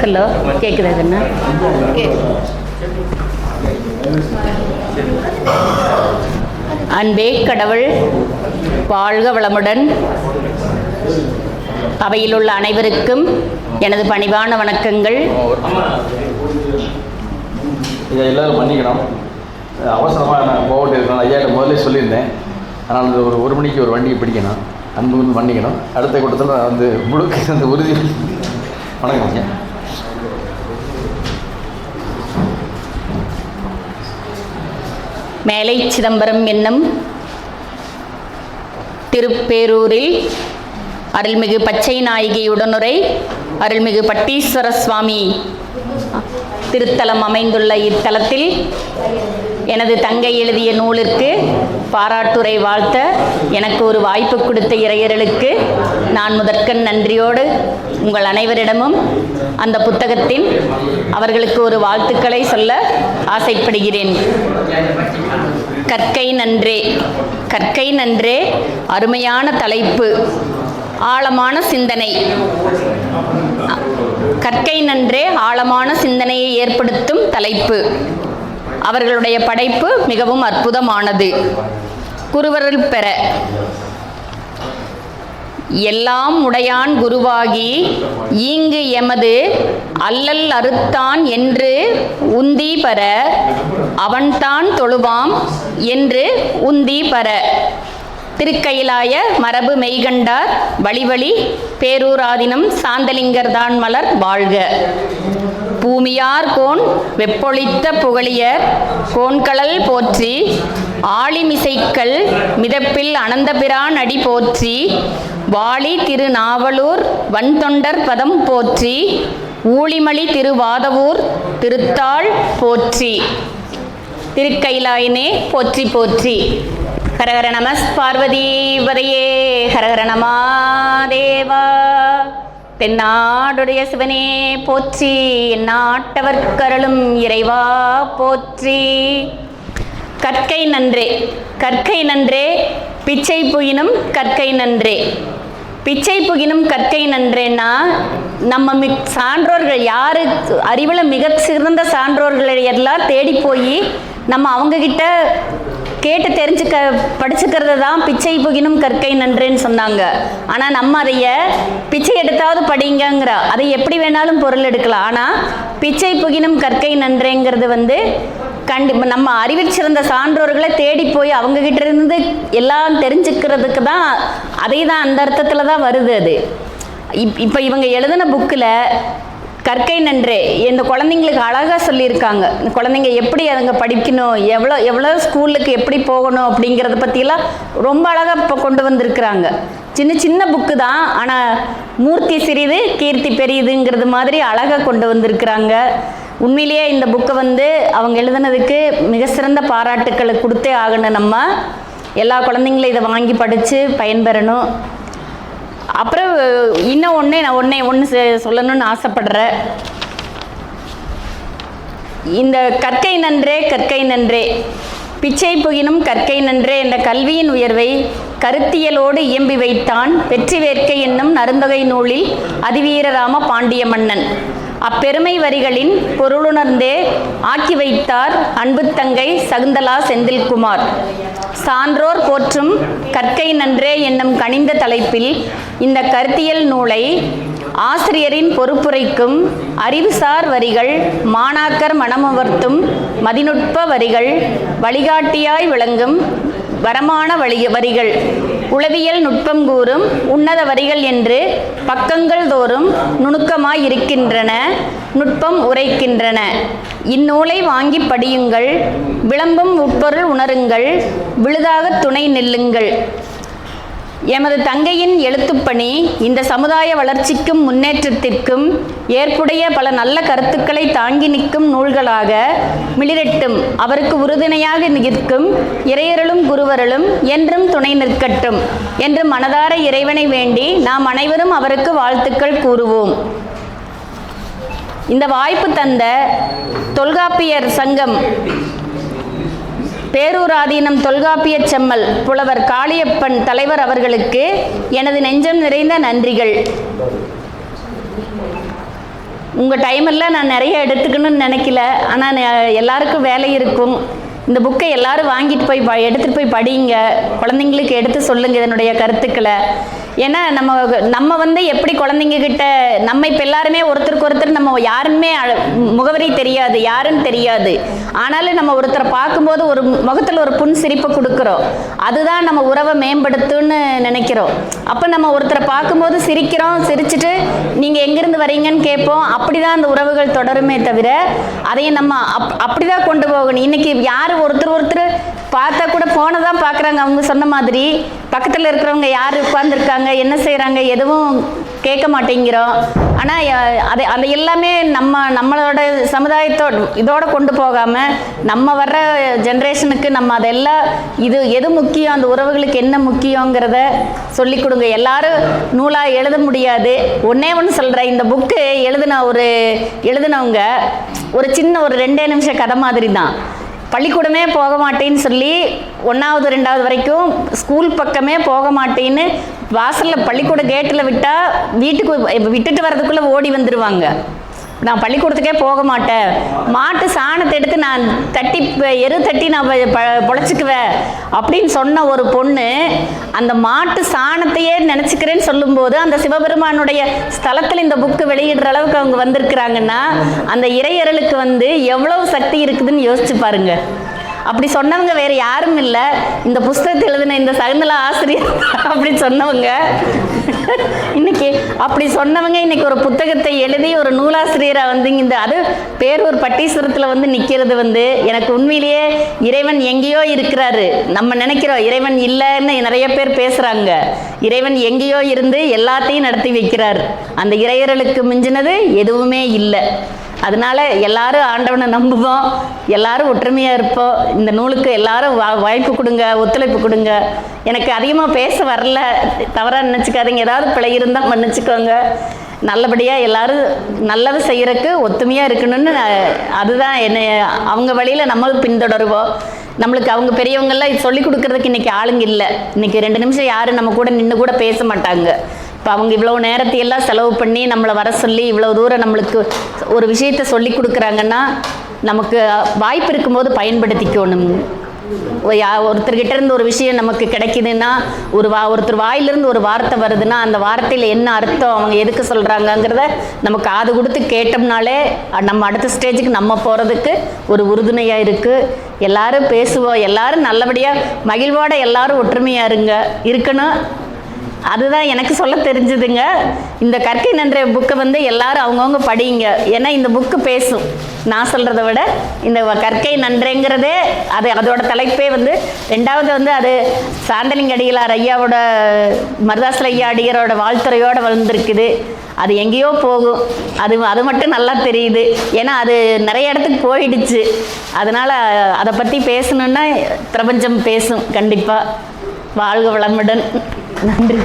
Hello கேட்குதா கண்ணா அன்பே கடவுள் வாழ்க வளமுடன். அவையில் உள்ள அனைவருக்கும் எனது பணிவான வணக்கங்கள். இதை எல்லாரும் பண்ணிக்கணும் அவசரமாக நான் போகட்டு இருக்கணும் ஐயாட்ட முதல்ல சொல்லியிருந்தேன். ஆனால் ஒரு ஒரு மணிக்கு ஒரு வண்டியை பிடிக்கணும். அன்பு வந்து மன்னிக்கணும். அடுத்த கூட்டத்தில் நான் வந்து முழுக்க அந்த உறுதி. வணக்கம் மேலை சிதம்பரம் என்னும் திருப்பேரூரில் அருள்மிகு பச்சை நாயகி உடனுரை அருள்மிகு பட்டீஸ்வர சுவாமி திருத்தலம் அமைந்துள்ள இத்தலத்தில் எனது தங்கை எழுதிய நூலிற்கு பாராட்டுரை வாழ்த்த எனக்கு ஒரு வாய்ப்பு கொடுத்த இறையர்களுக்கு நான் முதற்கண் நன்றியோடு உங்கள் அனைவரிடமும் அந்த புத்தகத்தின் அவர்களுக்கு ஒரு வாழ்த்துக்களை சொல்ல ஆசைப்படுகிறேன். கற்கை நன்றே கற்கை நன்றே அருமையான தலைப்பு ஆழமான சிந்தனை. கற்கை நன்றே ஆழமான சிந்தனையை ஏற்படுத்தும் தலைப்பு. அவர்களுடைய படைப்பு மிகவும் அற்புதமானது. குருவருள் பெற. எல்லாம் உடையான் குருவாகி ஈங்கு எமது அல்லல் அறுத்தான் என்று உந்தி பர அவன்தான் தொழுவாம் என்று உந்தி பர திருக்கயிலாய மரபு மெய்கண்டார் வழிவழி பேரூராதினம் சாந்தலிங்கர்தான் மலர் வாழ்க. பூமியார் கோன் வெப்பொழித்த புகழியர். கோன்கழல் போற்றி ஆளிமிசைக்கல் மிதப்பில் அனந்தபிரான் அடி போற்றி. வாளி திருநாவலூர் வன்தொண்டர் பதம் போற்றி. ஊழிமலி திருவாதவூர் திருத்தாள் போற்றி. திருக்கைலாயனே போற்றி போற்றி. ஹரஹர நமஸ் பார்வதி வதையே ஹரஹர நமாதேவா தென்னாடுடைய சிவனே போற்றி. நாட்டவர்க்கரளும் இறைவா போற்றி. கற்கை நன்றே கற்கை நன்றே. பிச்சை புகினும் கற்கை நன்றே. பிச்சை புகினும் கற்கை நன்றேன்னா நம்ம மி சான்றோர்கள் யாரு? அறிவில் மிக சிறந்த சான்றோர்களை எல்லாம் தேடி போய் நம்ம அவங்கக்கிட்ட கேட்டு தெரிஞ்சுக்க படிச்சுக்கிறது தான் பிச்சை புகினும் கற்கை நன்றேன்னு சொன்னாங்க. ஆனால் நம்ம அதைய பிச்சை எடுத்தாவது படிங்கங்கிற அதை எப்படி வேணாலும் பொருள் எடுக்கலாம். ஆனால் பிச்சை புகினும் கற்கை நன்றேங்கிறது வந்து கண்டி நம்ம அறிவில் சிறந்த சான்றோர்களை தேடி போய் அவங்ககிட்ட இருந்து எல்லாம் தெரிஞ்சுக்கிறதுக்கு தான் அதே தான் அந்த அர்த்தத்தில் தான் வருது அது. இப் இப்போ இவங்க எழுதின புக்கில் கற்கை நன்றே இந்த குழந்தைங்களுக்கு அழகாக சொல்லியிருக்காங்க. இந்த குழந்தைங்க எப்படி அதுங்க படிக்கணும் எவ்வளோ எவ்வளோ ஸ்கூலுக்கு எப்படி போகணும் அப்படிங்கிறத பற்றிலாம் ரொம்ப அழகாக இப்போ கொண்டு வந்திருக்கிறாங்க. சின்ன சின்ன புக்கு தான் ஆனால் மூர்த்தி சிறிது கீர்த்தி பெரியதுங்கிறது மாதிரி அழகாக கொண்டு வந்திருக்கிறாங்க. உண்மையிலேயே இந்த புக்கை வந்து அவங்க எழுதுனதுக்கு மிக சிறந்த பாராட்டுக்களை கொடுத்தே ஆகணும் நம்ம. எல்லா குழந்தைங்களும் இதை வாங்கி படித்து பயன்பெறணும். அப்புறம் இன்னும் ஒன்று நான் ஒன்றே ஒன்று சொல்லணும்னு ஆசைப்படுறேன். இந்த கற்கை நன்றே கற்கை நன்றே. பிச்சை புகினும் கற்கை நன்றே என்ற கல்வியின் உயர்வை கருத்தியலோடு இயம்பி வைத்தான். வெற்றி வேட்கை என்னும் நருந்தொகை நூலில் அதிவீரராம பாண்டிய மன்னன் அப்பெருமை வரிகளின் பொருளுணர்ந்தே ஆக்கி வைத்தார் அன்பு தங்கை சகுந்தலா செந்தில்குமார். சான்றோர் போற்றும் கற்கை நன்றே என்னும் கனிந்த தலைப்பில் இந்த கருத்தியல் நூலை ஆசிரியரின் பொறுப்புரைக்கும் அறிவுசார் வரிகள் மாணாக்கர் மனமுவர்த்தும் மதிநுட்ப வரிகள் வழிகாட்டியாய் விளங்கும் வரமான வழி வரிகள். உளவியல் நுட்பம் கூறும் உன்னத வரிகள் என்று பக்கங்கள் தோறும் நுணுக்கமாய் இருக்கின்றன நுட்பம் உரைக்கின்றன. இந்நூலை வாங்கி படியுங்கள் விளம்பும் உட்பொருள் உணருங்கள் விழுதாக துணை நில்லுங்கள். எமது தங்கையின் எழுத்துப்பணி இந்த சமுதாய வளர்ச்சிக்கும் முன்னேற்றத்திற்கும் ஏற்புடைய பல நல்ல கருத்துக்களை தாங்கி நிற்கும் நூல்களாக மிளிரட்டும். அவருக்கு உறுதுணையாக நிற்கும் இறையருளும் குருவருளும் என்றும் துணை நிற்கட்டும் என்று மனதார இறைவனை வேண்டி நாம் அனைவரும் அவருக்கு வாழ்த்துக்கள் கூறுவோம். இந்த வாய்ப்பு தந்த தொல்காப்பியர் சங்கம் பேரூராதீனம் தொல்காப்பியச் செம்மல் புலவர் காளியப்பன் தலைவர் அவர்களுக்கு எனது நெஞ்சம் நிறைந்த நன்றிகள். உங்கள் டைமெல்லாம் நான் நிறைய எடுத்துக்கணும்னு நினைக்கல. ஆனால் எல்லாருக்கும் வேலை இருக்கும். இந்த புக்கை எல்லாரும் வாங்கிட்டு போய் ப எடுத்துகிட்டு போய் படிங்க. குழந்தைங்களுக்கு எடுத்து சொல்லுங்கள் இதனுடைய கருத்துக்களை. ஏன்னா நம்ம நம்ம வந்து எப்படி குழந்தைங்க கிட்ட நம்ம இப்போ எல்லாருமே ஒருத்தருக்கு ஒருத்தர் நம்ம யாருமே அழ- முகவரி தெரியாது யாருன்னு தெரியாது. ஆனாலும் நம்ம ஒருத்தரை பார்க்கும்போது ஒரு முகத்தில் ஒரு புன் சிரிப்பை கொடுக்குறோம். அதுதான் நம்ம உறவை மேம்படுத்துன்னு நினைக்கிறோம். அப்போ நம்ம ஒருத்தரை பார்க்கும்போது சிரிக்கிறோம் சிரிச்சிட்டு நீங்கள் எங்கேருந்து வரீங்கன்னு கேட்போம். அப்படி தான் அந்த உறவுகள் தொடருமே தவிர அதையும் நம்ம அப் அப்படி தான் கொண்டு போகணும். இன்னைக்கு யார் ஒருத்தர் ஒருத்தர் பார்த்தா கூட போனை தான் பார்க்குறாங்க. அவங்க சொன்ன மாதிரி பக்கத்தில் இருக்கிறவங்க யார் உட்காந்துருக்காங்க என்ன செய்கிறாங்க எதுவும் கேட்க மாட்டேங்கிறோம். ஆனால் அதை அது எல்லாமே நம்ம நம்மளோட சமுதாயத்தோட இதோட கொண்டு போகாமல் நம்ம வர்ற ஜென்ரேஷனுக்கு நம்ம அதெல்லாம் இது எது முக்கியம் அந்த உறவுகளுக்கு என்ன முக்கியங்கிறத சொல்லி கொடுங்க. எல்லாரும் நூலாக எழுத முடியாது. ஒன்றே ஒன்று சொல்கிறேன் இந்த புக்கு எழுதின ஒரு எழுதினவங்க ஒரு சின்ன ஒரு ரெண்டே நிமிஷம் கதை மாதிரி தான் பள்ளிக்கூடமே போக மாட்டேன்னு சொல்லி ஒன்றாவது ரெண்டாவது வரைக்கும் ஸ்கூல் பக்கமே போக மாட்டேன்னு வாசலில் பள்ளிக்கூட கேட்டில் விட்டால் வீட்டுக்கு விட்டுட்டு வர்றதுக்குள்ளே ஓடி வந்துடுவாங்க நான் பள்ளிக்கூடத்துக்கே போக மாட்டேன். மாட்டு சாணத்தை எடுத்து நான் தட்டி எரு தட்டி நான் ப- பொழைச்சிக்குவேன் அப்படின்னு சொன்ன ஒரு பொண்ணு அந்த மாட்டு சாணத்தையே நினச்சிக்கிறேன்னு சொல்லும்போது அந்த சிவபெருமானுடைய ஸ்தலத்தில் இந்த புக்கு வெளியிடுற அளவுக்கு அவங்க வந்திருக்கிறாங்கன்னா அந்த இறையரலுக்கு வந்து எவ்வளவு சக்தி இருக்குதுன்னு யோசிச்சு பாருங்க. அப்படி சொன்னவங்க வேற யாரும் இல்லை. இந்த புஸ்தகத்தை எழுதின இந்த சகுந்தலா ஆசிரியர் அப்படி சொன்னவங்க இன்னைக்கு அப்படி சொன்னவங்க இன்னைக்கு ஒரு புத்தகத்தை எழுதி ஒரு நூலாசிரியராக வந்து இந்த அது பேரூர் பட்டீஸ்வரத்தில் வந்து நிற்கிறது வந்து எனக்கு உண்மையிலேயே இறைவன் எங்கேயோ இருக்கிறாரு. நம்ம நினைக்கிறோம் இறைவன் இல்லைன்னு நிறைய பேர் பேசுகிறாங்க இறைவன் எங்கேயோ இருந்து எல்லாத்தையும் நடத்தி வைக்கிறார். அந்த இறையர்களுக்கு மிஞ்சினது எதுவுமே இல்லை. அதனால எல்லாரும் ஆண்டவனை நம்புவோம். எல்லாரும் ஒற்றுமையாக இருப்போம். இந்த நூலுக்கு எல்லாரும் வா வாய்ப்பு கொடுங்க ஒத்துழைப்பு கொடுங்க. எனக்கு அதிகமாக பேச வரல. தவறாக நினச்சிக்காதீங்க. ஏதாவது பிழை இருந்தால் மன்னிச்சுக்கோங்க. நல்லபடியாக எல்லாரும் நல்லது செய்கிறக்கு ஒத்துமையாக இருக்கணும்னு அதுதான் என்னை அவங்க வழியில் நம்மளும் பின்தொடருவோம். நம்மளுக்கு அவங்க பெரியவங்கெல்லாம் இது சொல்லி கொடுக்கறதுக்கு இன்றைக்கி ஆளுங்க இல்லை. இன்றைக்கி ரெண்டு நிமிஷம் யாரும் நம்ம கூட நின்று கூட பேச மாட்டாங்க. இப்போ அவங்க இவ்வளோ நேரத்தையெல்லாம் செலவு பண்ணி நம்மளை வர சொல்லி இவ்வளோ தூரம் நம்மளுக்கு ஒரு விஷயத்த சொல்லி கொடுக்குறாங்கன்னா நமக்கு வாய்ப்பு இருக்கும்போது பயன்படுத்திக்கணும். ஒருத்தர்கிட்ட இருந்து ஒரு விஷயம் நமக்கு கிடைக்குதுன்னா ஒரு வா ஒருத்தர் வாயிலிருந்து ஒரு வார்த்தை வருதுன்னா அந்த வார்த்தையில் என்ன அர்த்தம் அவங்க எதுக்கு சொல்கிறாங்கங்கிறத நமக்கு காது கொடுத்து கேட்டோம்னாலே நம்ம அடுத்த ஸ்டேஜுக்கு நம்ம போகிறதுக்கு ஒரு உறுதுணையாக இருக்குது எல்லாரும் பேசுவோம் எல்லாரும் நல்லபடியாக மகிழ்வோட எல்லாரும் ஒற்றுமையாக இருங்க இருக்கணும். அதுதான் எனக்கு சொல்ல தெரிஞ்சுதுங்க. இந்த கற்கை நன்ற புக்கை வந்து எல்லாரும் அவங்கவுங்க படிங்க. ஏன்னா இந்த புக்கு பேசும். நான் சொல்கிறத விட இந்த கற்கை நன்றைங்கிறதே அது அதோட தலைப்பே வந்து ரெண்டாவது வந்து அது சாந்தலிங்க அடிகளார் ஐயாவோட மருதாசல ஐயா அடிகரோட வாழ்த்துறையோடு வளர்ந்துருக்குது. அது எங்கேயோ போகும். அது அது மட்டும் நல்லா தெரியுது. ஏன்னா அது நிறைய இடத்துக்கு போயிடுச்சு. அதனால் அதை பற்றி பேசணுன்னா பிரபஞ்சம் பேசும். கண்டிப்பாக வாழ்க வளமுடன். நன்றி